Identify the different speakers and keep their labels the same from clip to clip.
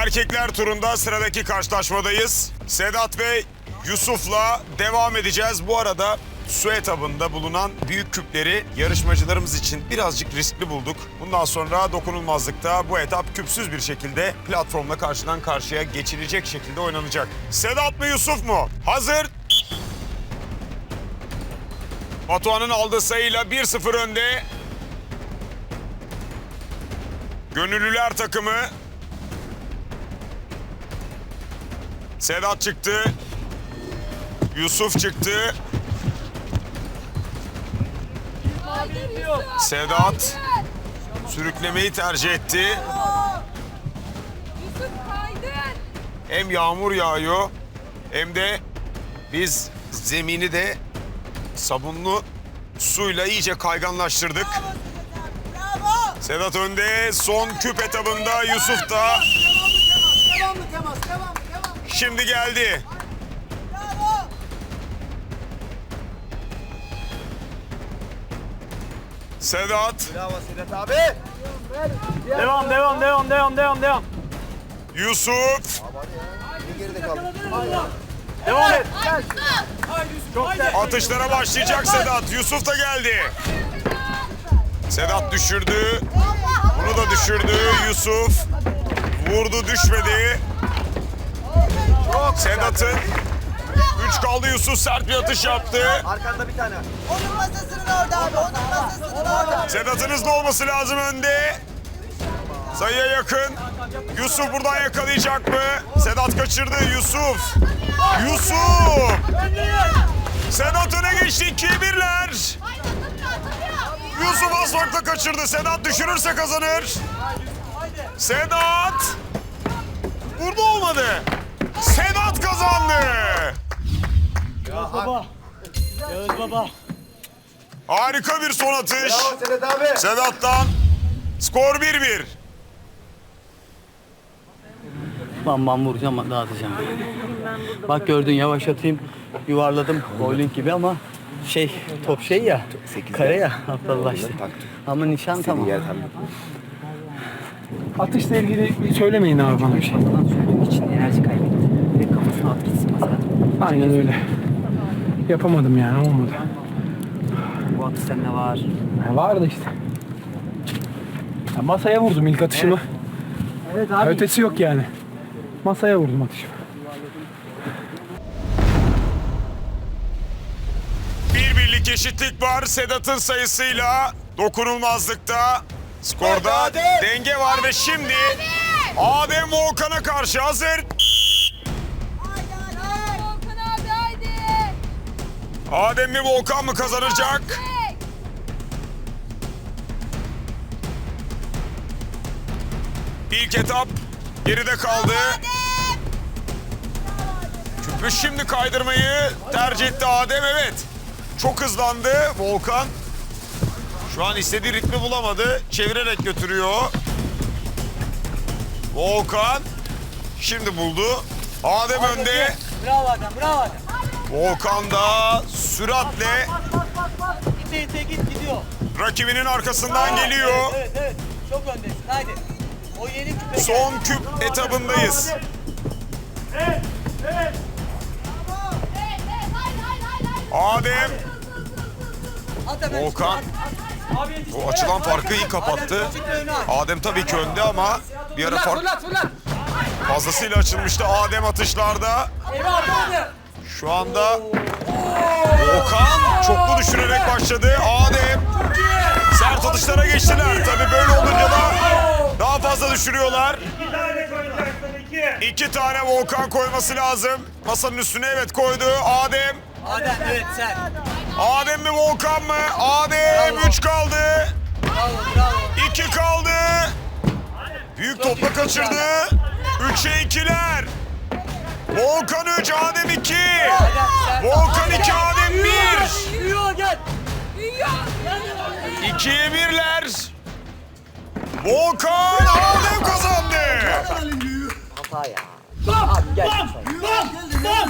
Speaker 1: Erkekler turunda sıradaki karşılaşmadayız. Sedat ve Yusuf'la devam edeceğiz. Bu arada su etabında bulunan büyük küpleri yarışmacılarımız için birazcık riskli bulduk. Bundan sonra dokunulmazlıkta bu etap küpsüz bir şekilde platformla karşıdan karşıya geçilecek şekilde oynanacak. Sedat mı Yusuf mu? Hazır. Batuhan'ın aldığı sayıyla 1-0 önde. Gönüllüler takımı. Sedat çıktı. Yusuf çıktı. Sedat sürüklemeyi tercih etti. Hem yağmur yağıyor hem de biz zemini de sabunlu suyla iyice kayganlaştırdık. Sedat önde son küp etabında Yusuf da şimdi geldi. Sedat,
Speaker 2: Bravo Sedat abi.
Speaker 3: Devam devam devam devam devam devam.
Speaker 1: Yusuf
Speaker 2: Geride.
Speaker 3: Devam et.
Speaker 1: atışlara başlayacak Sedat. Yusuf da geldi. Sedat düşürdü. Bunu da düşürdü. Yusuf vurdu düşmedi. Sedat'ın 3 kaldı Yusuf sert bir atış yaptı.
Speaker 2: Arkanda bir tane.
Speaker 4: Onun masasının orada abi, onun masasının orada.
Speaker 1: Sedat'ın hızlı olması lazım önde. Sayıya yakın. Yusuf buradan yakalayacak mı? Sedat kaçırdı. Yusuf. Yusuf. Sedat öne geçti. 2'ye birler. Yusuf az farkla kaçırdı. Sedat düşürürse kazanır. Sedat. Burada olmadı. Kazandı.
Speaker 3: Yağız baba. Yağız baba.
Speaker 1: Harika bir son atış.
Speaker 2: Bravo Sedat abi.
Speaker 1: Sedat'tan skor 1-1.
Speaker 3: Bam bam vuracağım dağıtacağım. Bak gördün yavaş atayım. Yuvarladım bowling gibi ama şey top şey ya kare ya aptallaştı. Ama nişan tamam.
Speaker 5: Atışla ilgili söylemeyin abi bana bir şey.
Speaker 6: Falan söylediğim için enerji kaybetti. Ve kafasına at gitsin mesela.
Speaker 5: Aynen öyle. Yapamadım yani olmadı.
Speaker 6: Bu atış sende var.
Speaker 5: Ya vardı işte. Ya masaya vurdum ilk atışımı.
Speaker 6: Evet abi.
Speaker 5: Ötesi yok yani. Masaya vurdum atışımı.
Speaker 1: Bir birlik eşitlik var Sedat'ın sayısıyla. Dokunulmazlıkta skorda denge var ve şimdi Adem Volkan'a karşı hazır. Adem mi Volkan mı kazanacak? İlk etap geride kaldı. Küpü şimdi kaydırmayı tercih etti Adem evet. Çok hızlandı Volkan. Şu an istediği ritmi bulamadı. Çevirerek götürüyor. Volkan şimdi buldu. Adem önde.
Speaker 3: Bravo Adem bravo Adem.
Speaker 1: Volkan da süratle
Speaker 3: İte ite git gidiyor.
Speaker 1: rakibinin arkasından geliyor.
Speaker 3: Evet evet çok öndesin haydi. O yeni küpe.
Speaker 1: Son küp etabındayız. Adem,
Speaker 3: At hemen.
Speaker 1: Volkan o açılan farkı iyi kapattı. Adem tabii ki önde ama bir ara fark
Speaker 3: Fırlat fırlat.
Speaker 1: fazlasıyla açılmıştı Adem atışlarda.
Speaker 3: Eyvah Adem.
Speaker 1: Şu anda Volkan çoklu düşürerek başladı. Adem sert atışlara geçtiler. Tabii böyle olunca da daha fazla düşürüyorlar. İki tane Volkan koyması lazım. Masanın üstüne evet koydu. Adem.
Speaker 3: Adem evet sen.
Speaker 1: Adem mi Volkan mı? Adem 3 kaldı.
Speaker 3: Bravo bravo.
Speaker 1: 2 kaldı. Büyük topla kaçırdı. 3'e 2'ler. Volkan 3, Adem 2.
Speaker 3: Adem sen.
Speaker 1: Volkan 2, Adem 1.
Speaker 3: Yürüyor gel.
Speaker 7: Büyüyor.
Speaker 1: 2'ye 1'ler. Volkan Adem kazandı.
Speaker 6: Hata ya. Abi gel.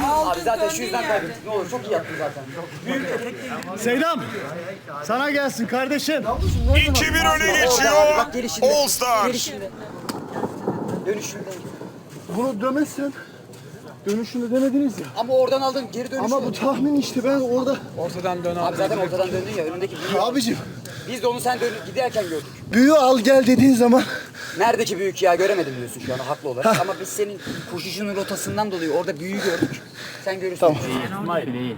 Speaker 6: Abi zaten şu yüzden kaybettik. Ne olur çok iyi yaptın zaten.
Speaker 8: Seydam sana gelsin kardeşim.
Speaker 1: 2-1 öne geçiyor. All Star.
Speaker 6: Dönüşünde.
Speaker 8: Bunu demezsen dönüşünü demediniz ya.
Speaker 6: Ama oradan aldın geri dönüş.
Speaker 8: Ama bu tahmin işte ben orada.
Speaker 5: Ortadan dön
Speaker 6: Abi zaten ortadan döndün ya önündeki büyüğü.
Speaker 8: Abicim
Speaker 6: Biz de onu sen dön giderken gördük.
Speaker 8: büyüğü al gel dediğin zaman
Speaker 6: Neredeki büyük ya göremedim diyorsun şu an haklı olarak. Ama biz senin koşucunun rotasından dolayı orada büyüğü gördük. Sen görürsün. Tamam.
Speaker 3: Fileyi.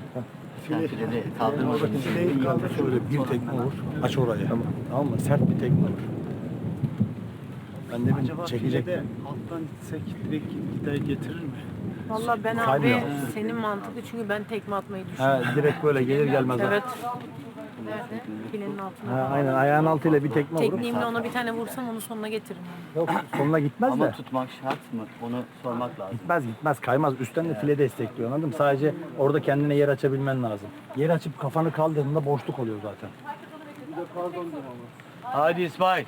Speaker 3: Sen filede kaldırmadın.
Speaker 8: Fileyi kaldır şöyle bir tekme vur. Aç orayı. Tamam. Tamam mı? Sert bir tekme vur. Ben de bir çekecek.
Speaker 9: Alttan gitsek direkt gider getirir mi?
Speaker 10: Valla ben
Speaker 8: Kaymıyor.
Speaker 10: abi senin mantıklı çünkü ben tekme atmayı düşünüyorum.
Speaker 8: He, direkt böyle gelir gelmez.
Speaker 10: Evet. Nerede? Filenin altına.
Speaker 8: Ha, aynen ayağın altıyla bir tekme vurup
Speaker 10: Tekniğimle ona bir tane vursam onu sonuna getiririm.
Speaker 8: yok sonuna gitmez
Speaker 3: Ama
Speaker 8: de.
Speaker 3: tutmak şart mı? Onu sormak lazım.
Speaker 8: Gitmez gitmez kaymaz. Üstten de file destekliyor anladın mı? Sadece orada kendine yer açabilmen lazım. Yer açıp kafanı kaldırdığında boşluk oluyor zaten.
Speaker 3: Hadi İsmail.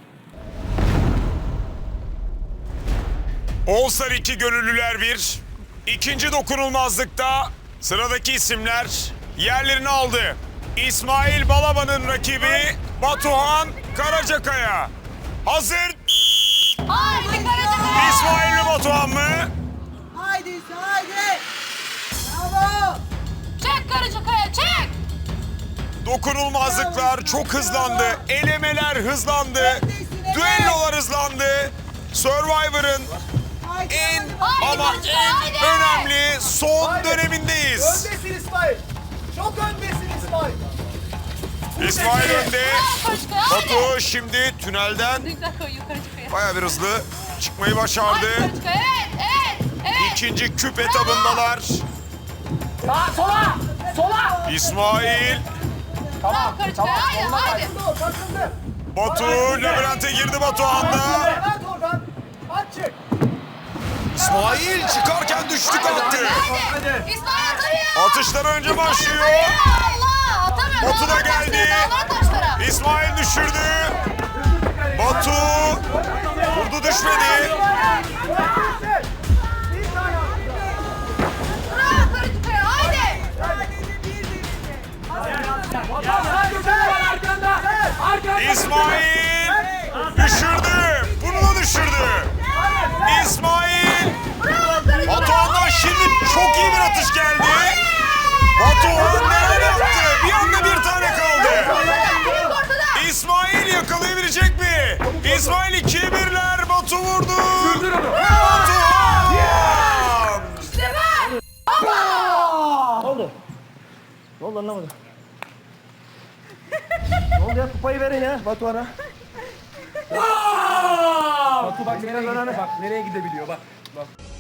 Speaker 1: All Star 2 gönüllüler 1. İkinci dokunulmazlıkta sıradaki isimler yerlerini aldı. İsmail Balaban'ın rakibi Batuhan Karacakaya. Hazır.
Speaker 7: Haydi Karacakaya.
Speaker 1: İsmail mi Batuhan mı?
Speaker 4: Haydi haydi. Bravo.
Speaker 7: Çek Karacakaya çek.
Speaker 1: Dokunulmazlıklar çok hızlandı. Elemeler hızlandı. Düellolar hızlandı. Survivor'ın. En ama en önemli son dönemindeyiz.
Speaker 2: Öndesin İsmail. Çok öndesin İsmail.
Speaker 1: İsmail önde. Batu şimdi tünelden bayağı bir hızlı çıkmayı başardı.
Speaker 7: Karacakaya evet evet evet.
Speaker 1: İkinci küp etabındalar.
Speaker 6: Sağa sola sola.
Speaker 1: İsmail,
Speaker 7: haydi.
Speaker 2: Dur takıldı.
Speaker 1: Batu labirente girdi Batuhan'da.
Speaker 2: At oradan. At çık.
Speaker 1: İsmail çıkarken düştü kalktı.
Speaker 7: Haydi. İsmail atamıyor.
Speaker 1: Atışlar önce başlıyor.
Speaker 7: Allah atamıyor.
Speaker 1: Batu da geldi. İsmail düşürdü. Batu vurdu düşmedi. İsmail düşürdü. Bunu da düşürdü. İsmail Batuhan'dan şimdi çok iyi bir atış geldi. Batuhan neler yaptı? Bir anda bir tane kaldı. İsmail yakalayabilecek mi? İsmail ikiye birler. Batu vurdu. Batuhan!
Speaker 7: İşte ben.
Speaker 8: Ne oldu? Ne oldu anlamadım. ne oldu ya? Kupayı verin ya Batuhan'a.
Speaker 5: Batu bak nereye, gidiyor, bak nereye gidebiliyor bak. Bak.